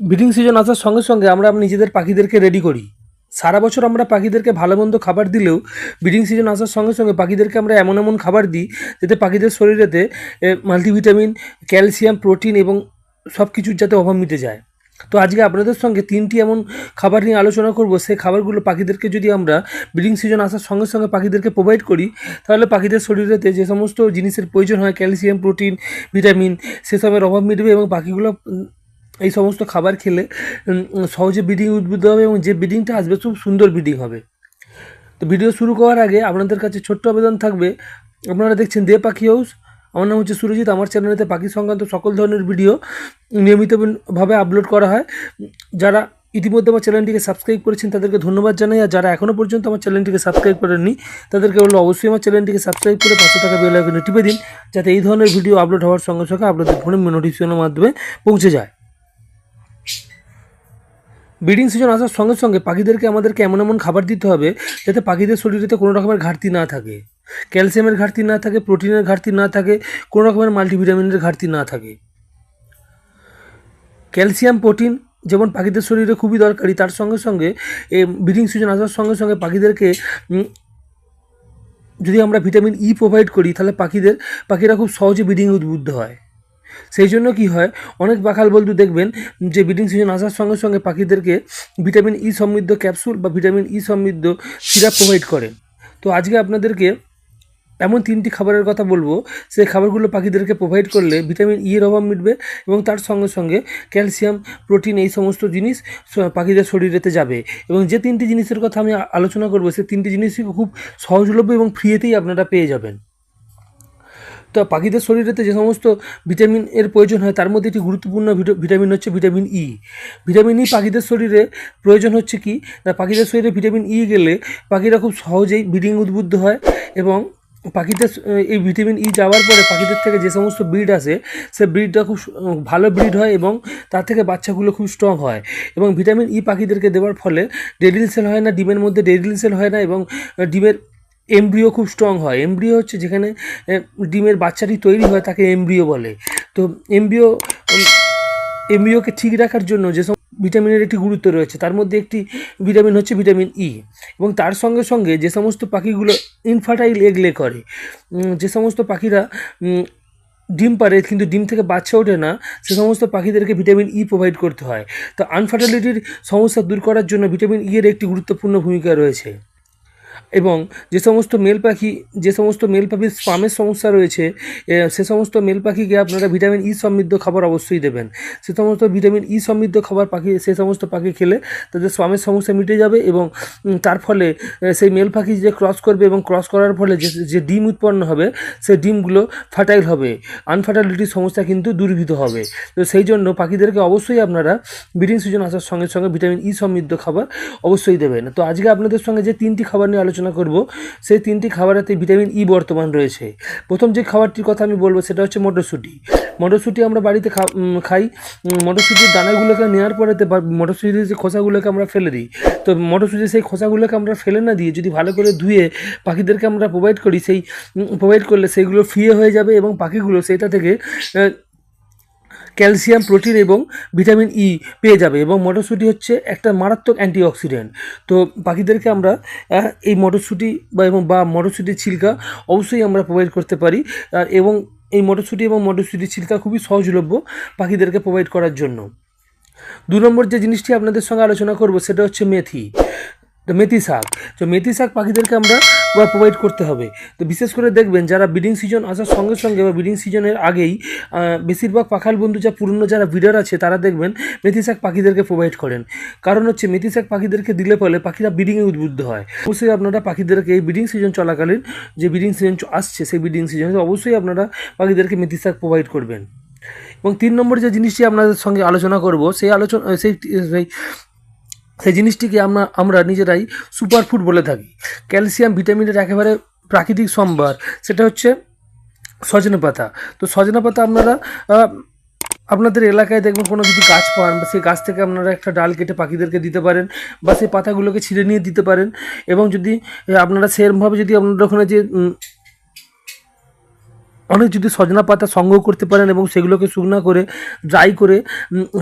Breeding season আসার সঙ্গে সঙ্গে আমরা নিজেদের পাখিদেরকে রেডি করি। সারা বছর আমরা পাখিদেরকে ভালো মন্দ খাবার দিলেও ব্রিডিং সিজন আসার সঙ্গে সঙ্গে পাখিদেরকে আমরা এমন এমন খাবার দিই যাতে পাখিদের শরীরেতে মাল্টিভিটামিন ক্যালসিয়াম প্রোটিন এবং সব কিছুর যাতে অভাব মিটে যায়। তো আজকে আপনাদের সঙ্গে তিনটি এমন খাবার নিয়ে আলোচনা করব। সেই খাবারগুলো পাখিদেরকে যদি আমরা ব্রিডিং সিজন আসার সঙ্গে সঙ্গে পাখিদেরকে প্রোভাইড করি, তাহলে পাখিদের শরীরেতে যে সমস্ত জিনিসের প্রয়োজন হয় ক্যালসিয়াম প্রোটিন ভিটামিন সেসবের অভাব মিটবে এবং পাখিগুলো এই সমস্ত খাবার খেলে সহজে ব্রিডিং উদ্বুদ্ধ হবে এবং যে ব্রিডিংটা আসবে খুব সুন্দর ব্রিডিং হবে। তো ভিডিও শুরু করার আগে আপনাদের কাছে ছোট্ট আবেদন থাকবে। আপনারা দেখছেন দে পাখি হাউস আমার নাম হচ্ছে সুরজিৎ। আমার চ্যানেলেতে পাখি সংক্রান্ত সকল ধরনের ভিডিও নিয়মিতভাবে আপলোড করা হয়। যারা ইতিমধ্যে আমার চ্যানেলটিকে সাবস্ক্রাইব করেছেন, তাদেরকে ধন্যবাদ জানাই। আর যারা এখনও পর্যন্ত আমার চ্যানেলটিকে সাবস্ক্রাইব করেননি, তাদেরকে বলব অবশ্যই আমার চ্যানেলটিকে সাবস্ক্রাইব করে পাশে থাকা বেল আইকনে টিপে দিন, যাতে এই ধরনের ভিডিও আপলোড হওয়ার সঙ্গে সঙ্গে আপনাদের ফোনে নোটিফিকেশনের মাধ্যমে পৌঁছে যায়। ব্রিডিং সিজন আসার সঙ্গে সঙ্গে পাখিদেরকে আমাদেরকে এমন এমন খাবার দিতে হবে যাতে পাখিদের শরীরেতে কোনো রকমের ঘাটতি না থাকে। ক্যালসিয়ামের ঘাটতি না থাকে, প্রোটিনের ঘাটতি না থাকে, কোনো রকমের মাল্টিভিটামিনের ঘাটতি না থাকে। ক্যালসিয়াম, প্রোটিন যেমন পাখিদের শরীরে খুবই দরকারি, তার সঙ্গে সঙ্গে ব্রিডিং সিজন আসার সঙ্গে সঙ্গে পাখিদেরকে যদি আমরা ভিটামিন ই প্রোভাইড করি, তাহলে পাখিদের, পাখিরা খুব সহজে ব্রিডিং উদ্বুদ্ধ হয়। সেই জন্য কি হয়, অনেক বাখাল বন্ধু দেখবেন যে ব্রিডিং সিজন আসার সঙ্গে সঙ্গে পাখিদেরকে ভিটামিন ই সমৃদ্ধ ক্যাপসুল বা ভিটামিন ই সমৃদ্ধ সিরাপ প্রোভাইড করে। তো আজকে আপনাদেরকে এমন তিনটি খাবারের কথা বলব, সেই খাবারগুলো পাখিদেরকে প্রোভাইড করলে ভিটামিন ই এর অভাব মিটবে এবং তার সঙ্গে সঙ্গে ক্যালসিয়াম প্রোটিন এই সমস্ত জিনিস পাখিদের শরীরেতে যাবে। এবং যে তিনটি জিনিসের কথা আমি আলোচনা করব সেই তিনটি জিনিসই খুব সহজলভ্য এবং ফ্রিতেই আপনারা পেয়ে যাবেন। তো পাখিদের শরীরেতে যে সমস্ত ভিটামিন এর প্রয়োজন হয়, তার মধ্যে একটি গুরুত্বপূর্ণ ভিটা- ভিটামিন হচ্ছে ভিটামিন ই ভিটামিন ই পাখিদের শরীরে প্রয়োজন হচ্ছে কি? না, পাখিদের শরীরে ভিটামিন ই গেলে পাখিরা খুব সহজেই ব্রিডিং উদ্বুদ্ধ হয় এবং পাখিদের এই ভিটামিন ই যাওয়ার পরে পাখিদের থেকে যে সমস্ত ব্রিড আসে, সে ব্রিডটা খুব ভালো ব্রিড হয় এবং তার থেকে বাচ্চাগুলো খুব স্ট্রং হয় এবং ভিটামিন ই পাখিদেরকে দেওয়ার ফলে ডেডিল সেল হয় না, ডিমের মধ্যে ডেডিল সেল হয় না এবং ডিমের এমব্রিও খুব স্ট্রং হয়। এমব্রিও হচ্ছে যেখানে ডিমের বাচ্চাটি তৈরি হয়, তাকে এমব্রিও বলে। তো এমব্রিও এমব্রিওকে ঠিক রাখার জন্য যে সব ভিটামিনের একটি গুরুত্ব রয়েছে, তার মধ্যে একটি ভিটামিন হচ্ছে ভিটামিন ই এবং তার সঙ্গে সঙ্গে যে সমস্ত পাখিগুলো ইনফার্টাইল এগলে করে যে সমস্ত পাখিরা ডিম পারে, কিন্তু ডিম থেকে বাচ্চা ওঠে না, সে সমস্ত পাখিদেরকে ভিটামিন ই প্রোভাইড করতে হয়। তো আনফার্টালিটির সমস্যা দূর করার জন্য ভিটামিন ই এর একটি গুরুত্বপূর্ণ ভূমিকা রয়েছে। এবং যে সমস্ত মেল পাখি, যে সমস্ত মেল পাখির স্পামের সমস্যা রয়েছে সে সমস্ত মেল পাখিকে আপনারা ভিটামিন ই সমৃদ্ধ খাবার অবশ্যই দেবেন। সে সমস্ত ভিটামিন ই সমৃদ্ধ খাবার পাখি, সে সমস্ত পাখি খেলে তাদের স্পামের সমস্যা মিটে যাবে এবং তার ফলে সেই মেল পাখি যে ক্রস করবে এবং ক্রস করার ফলে যে যে ডিম উৎপন্ন হবে সেই ডিমগুলো ফার্টাইল হবে। আনফার্টাইলিটির সমস্যা কিন্তু দূরীভূত হবে। তো সেই জন্য পাখিদেরকে অবশ্যই আপনারা ব্রিডিং সিজন আসার সঙ্গে সঙ্গে ভিটামিন ই সমৃদ্ধ খাবার অবশ্যই দেবেন। তো আজকে আপনাদের সঙ্গে যে তিনটি খাবার নিয়ে আলোচনা করব, সেই তিনটি খাবারেতে ভিটামিন ই বর্তমান রয়েছে। প্রথম যে খাবারটির কথা আমি বলব, সেটা হচ্ছে মটরশুঁটি। মটরশুঁটি আমরা বাড়িতে খাই। মটরশুঁটির দানাগুলোকে নেওয়ার পরেতে মটরশুঁটির যে খোসাগুলোকে আমরা ফেলে দিই। তো মটরশুঁটির সেই খোসাগুলোকে আমরা ফেলে না দিয়ে যদি ভালো করে ধুয়ে পাখিদেরকে আমরা প্রোভাইড করি, সেই প্রোভাইড করলে সেইগুলো ফ্রিয়ে হয়ে যাবে এবং পাখিগুলো সেটা থেকে ক্যালসিয়াম, প্রোটিন এবং ভিটামিন ই পেয়ে যাবে এবং মটরশুঁটি হচ্ছে একটা মারাত্মক অ্যান্টিঅক্সিডেন্ট। তো পাখিদেরকে আমরা এই মটরশুঁটি বা এবং বা মটরশুঁটির ছিলকা অবশ্যই আমরা প্রোভাইড করতে পারি। এবং এই মটরশুঁটি এবং মটরশুঁটির ছিলকা খুবই সহজলভ্য পাখিদেরকে প্রোভাইড করার জন্য। দু নম্বর যে জিনিসটি আপনাদের সঙ্গে আলোচনা করব সেটা হচ্ছে মেথি। তো মেথি শাক। তো মেথি শাক পাখিদেরকে আমরা প্রোভাইড করতে হবে। তো বিশেষ করে দেখবেন যারা ব্রিডিং সিজন আসার সঙ্গে সঙ্গে বা ব্রিডিং সিজনের আগেই বেশিরভাগ পাখাল বন্ধু যা পুরনো যারা ব্রিডার আছে, তারা দেখবেন মেথি শাক পাখিদেরকে প্রোভাইড করেন। কারণ হচ্ছে মেথি শাক পাখিদেরকে দিলে ফলে পাখিরা ব্রিডিংয়ে উদ্বুদ্ধ হয়। অবশ্যই আপনারা পাখিদেরকে এই ব্রিডিং সিজন চলাকালীন যে ব্রিডিং সিজন আসছে, সেই ব্রিডিং সিজনে অবশ্যই আপনারা পাখিদেরকে মেথি শাক প্রোভাইড করবেন। এবং তিন নম্বর যে জিনিসটি আপনাদের সঙ্গে আলোচনা করব, সেই আলোচনা সেই সেই জিনিসটিকে আমরা আমরা নিজেরাই সুপারফুড বলে থাকি। ক্যালসিয়াম ভিটামিনের একেবারে প্রাকৃতিক সম্ভার, সেটা হচ্ছে সজনে পাতা। তো সজনে পাতা আপনারা আপনাদের এলাকায় দেখবেন কোনো যদি গাছ পান, বা সেই গাছ থেকে আপনারা একটা ডাল কেটে পাখিদেরকে দিতে পারেন, বা সেই পাতাগুলোকে ছিঁড়ে নিয়ে দিতে পারেন, এবং যদি আপনারা সেরমভাবে যদি আপনাদের ওখানে যে অনেক যদি সজনা পাতা সংগ্রহ করতে পারেন এবং সেগুলোকে শুকনো করে ড্রাই করে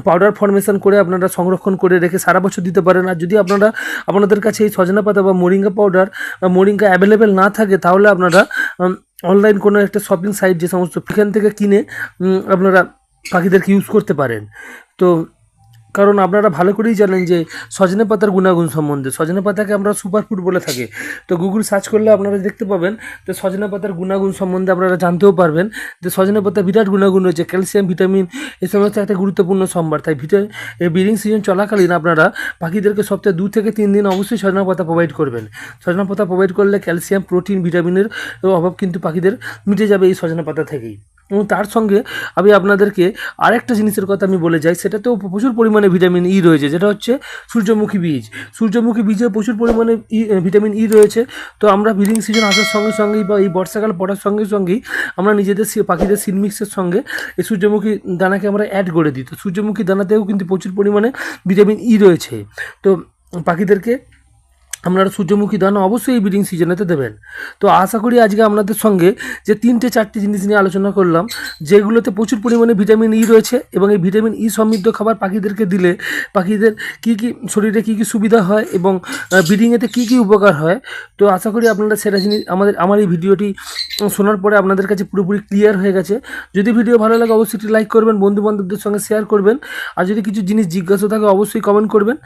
পাউডার ফরমেশন করে আপনারা সংরক্ষণ করে রেখে সারা বছর দিতে পারেন। আর যদি আপনারা, আপনাদের কাছে এই সজনা পাতা বা মোরিঙ্গা পাউডার বা মোরিঙ্গা অ্যাভেলেবেল না থাকে, তাহলে আপনারা অনলাইন কোনো একটা শপিং সাইট যে সমস্ত, সেখান থেকে কিনে আপনারা পাখিদেরকে ইউজ করতে পারেন। তো কারণ আপনারা ভালো করেই জানেন যে সজনে পাতার গুণাগুণ সম্বন্ধে। সজনে পাতাকে আমরা সুপারফুড বলে থাকি। তো গুগল সার্চ করলে আপনারা দেখতে পাবেন যে সজনে পাতার গুণাগুণ সম্বন্ধে আপনারা জানতেও পারবেন যে সজনে পাতা বিরাট গুণাগুণ রয়েছে, ক্যালসিয়াম, ভিটামিন, এ সমস্ত একটা গুরুত্বপূর্ণ সম্ভার। তাই ভিটা ব্রিডিং সিজন চলাকালীন আপনারা পাখিদেরকে সপ্তাহে দু থেকে তিন দিন অবশ্যই সজনা পাতা প্রোভাইড করবেন। সজনা পাতা প্রোভাইড করলে ক্যালসিয়াম প্রোটিন ভিটামিনের অভাব কিন্তু পাখিদের মিটে যাবে এই সজনা পাতা থেকেই। এবং তার সঙ্গে আমি আপনাদেরকে আরেকটা জিনিসের কথা আমি বলে যাই, সেটাতেও প্রচুর পরিমাণে ভিটামিন ই রয়েছে, যেটা হচ্ছে সূর্যমুখী বীজ। সূর্যমুখী বীজে প্রচুর পরিমাণে ই ভিটামিন ই রয়েছে। তো আমরা ব্রিডিং সিজন আসার সঙ্গে সঙ্গেই বা এই বর্ষাকাল পড়ার সঙ্গে সঙ্গেই আমরা নিজেদের পাখিদের সিড মিক্সের সঙ্গে এই সূর্যমুখী দানাকে আমরা অ্যাড করে দিই। তো সূর্যমুখী দানাতেও কিন্তু প্রচুর পরিমাণে ভিটামিন ই রয়েছে। তো পাখিদেরকে আপনারা সূর্যমুখী দানা অবশ্যই এই ব্রিডিং সিজনেতে দেবেন। তো আশা করি আজকে আপনাদের সঙ্গে যে তিনটে চারটে জিনিস নিয়ে আলোচনা করলাম, যেগুলোতে প্রচুর পরিমাণে ভিটামিন ই রয়েছে এবং এই ভিটামিন ই সমৃদ্ধ খাবার পাখিদেরকে দিলে পাখিদের কী কী শরীরে কী কী সুবিধা হয় এবং ব্রিডিংয়েতে কী কী উপকার হয়, তো আশা করি আপনারা সেটা জিনিস আমাদের, আমার এই ভিডিওটি শোনার পরে আপনাদের কাছে পুরোপুরি ক্লিয়ার হয়ে গেছে। যদি ভিডিও ভালো লাগে অবশ্যই লাইক করবেন বন্ধু বান্ধবদের সঙ্গে শেয়ার করবেন। আর যদি কিছু জিনিস জিজ্ঞাসা থাকে অবশ্যই কমেন্ট করবেন।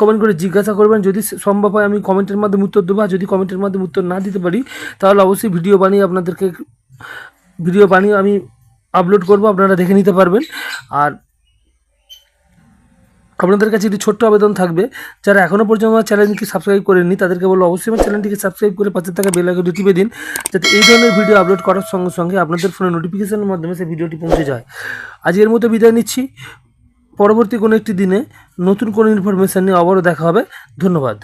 কমেন্ট করে জিজ্ঞাসা করবেন। যদি সম্ভব হয় আমি কমেন্টের মাধ্যমে উত্তর দেবো। যদি কমেন্টের মাধ্যমে উত্তর না দিতে পারি, তাহলে অবশ্যই ভিডিও বানিয়ে আপনাদেরকে ভিডিও বানিয়ে আমি আপলোড করব, আপনারা দেখে নিতে পারবেন। আর আপনাদের কাছে একটি ছোট্ট আবেদন থাকবে, যারা এখনও পর্যন্ত আমার চ্যানেলটিকে সাবস্ক্রাইব করেননি, তাদেরকে বলব অবশ্যই আমার চ্যানেলটিকে সাবস্ক্রাইব করে পাশে থাকা বেল আইকনটি টিপে দিন, যাতে এই ধরনের ভিডিও আপলোড করার সঙ্গে সঙ্গে আপনাদের ফোনে নোটিফিকেশনের মাধ্যমে সেই ভিডিওটি পৌঁছে যায়। আজ এর মতো বিদায় নিচ্ছি। পরবর্তী কোনো একটি দিনে নতুন কোনো ইনফরমেশান নিয়ে আবারও দেখা হবে। ধন্যবাদ।